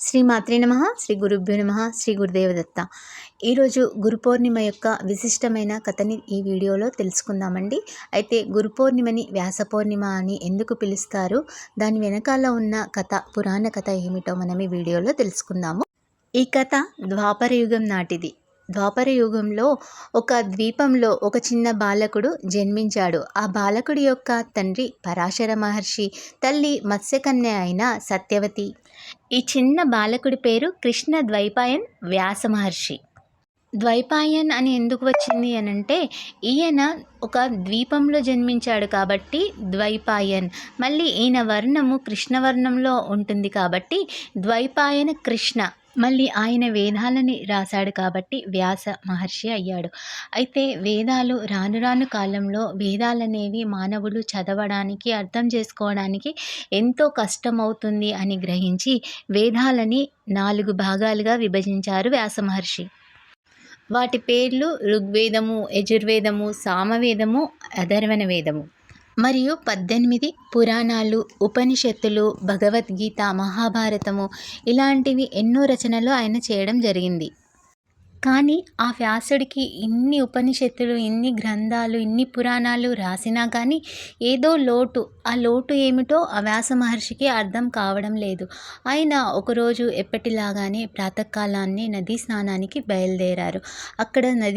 శ్రీ మాత్రే నమ శ్రీ గురుభ్యో నమ శ్రీ గురుదేవదత్త ఈరోజు గురు పౌర్ణిమ యొక్క విశిష్టమైన కథని ఈ వీడియోలో తెలుసుకుందామండి. అయితే గురు పౌర్ణిమని వ్యాస పౌర్ణిమ అని ఎందుకు పిలుస్తారు? దాని వెనకాల ఉన్న కథ పురాణ కథ ఏమిటో మనం ఈ వీడియోలో తెలుసుకుందాము. ఈ కథ ద్వాపర యుగం నాటిది. ద్వాపర యుగంలో ఒక ద్వీపంలో ఒక చిన్న బాలకుడు జన్మించాడు. ఆ బాలకుడి యొక్క తండ్రి పరాశర మహర్షి తల్లి మత్స్యకన్య అయిన సత్యవతి. ఈ చిన్న బాలకుడి పేరు కృష్ణ ద్వైపాయన్ వ్యాస మహర్షి. ద్వైపాయన్ అని ఎందుకు వచ్చింది అని అంటే ఈయన ఒక ద్వీపంలో జన్మించాడు కాబట్టి ద్వైపాయన్. మళ్ళీ ఈయన వర్ణము కృష్ణవర్ణంలో ఉంటుంది కాబట్టి ద్వైపాయన కృష్ణ. మళ్ళీ ఆయన వేదాలని రాశాడు కాబట్టి వ్యాస మహర్షి అయ్యాడు. అయితే వేదాలు రాను రాను కాలంలో వేదాలనేవి మానవులు చదవడానికి అర్థం చేసుకోవడానికి ఎంతో కష్టమవుతుంది అని గ్రహించి వేదాలని నాలుగు భాగాలుగా విభజించారు వ్యాస మహర్షి. వాటి పేర్లు ఋగ్వేదము యజుర్వేదము సామవేదము అధర్వణ వేదము. మరియు పద్దెనిమిది పురాణాలు ఉపనిషత్తులు భగవద్గీత మహాభారతము ఇలాంటివి ఎన్నో రచనలు ఆయన చేయడం జరిగింది. కానీ ఆ వ్యాసుడికి ఇన్ని ఉపనిషత్తులు ఇన్ని గ్రంథాలు ఇన్ని పురాణాలు రాసినా కానీ ఏదో లోటు. ఆ లోటు ఏమిటో ఆ వ్యాస మహర్షికి అర్థం కావడం లేదు. ఆయన ఒకరోజు ఎప్పటిలాగానే ప్రాతకాలాన్ని నదీ స్నానానికి బయలుదేరారు. అక్కడ నది